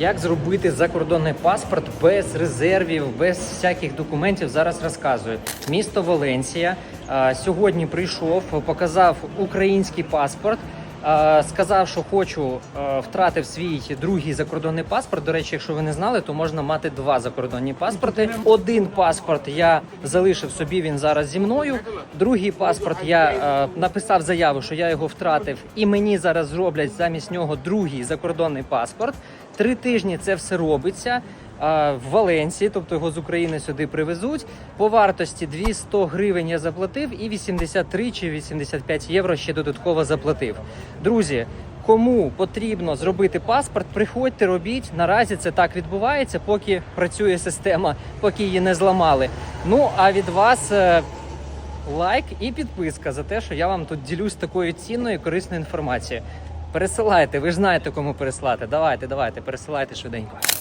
Як зробити закордонний паспорт без резервів, без всяких документів? Зараз розказую. Місто Валенсія сьогодні прийшов, показав український паспорт. А, Сказав, що хочу, втратив свій другий закордонний паспорт. До речі, якщо ви не знали, то можна мати два закордонні паспорти. Один паспорт я залишив собі. Він зараз зі мною. Другий паспорт я е, написав заяву, що я його втратив, і мені зараз зроблять замість нього другий закордонний паспорт. Три тижні це все робиться. В Валенсії, тобто його з України сюди привезуть. По вартості 200 гривень я заплатив і 83 чи 85 євро ще додатково заплатив. Друзі, кому потрібно зробити паспорт, приходьте, робіть. Наразі це так відбувається, поки працює система, поки її не зламали. Ну а від вас. е, лайк і підписка за те, що я вам тут ділюсь такою цінною і корисною інформацією. Пересилайте, ви ж знаєте, кому переслати. Давайте, давайте, пересилайте швиденько.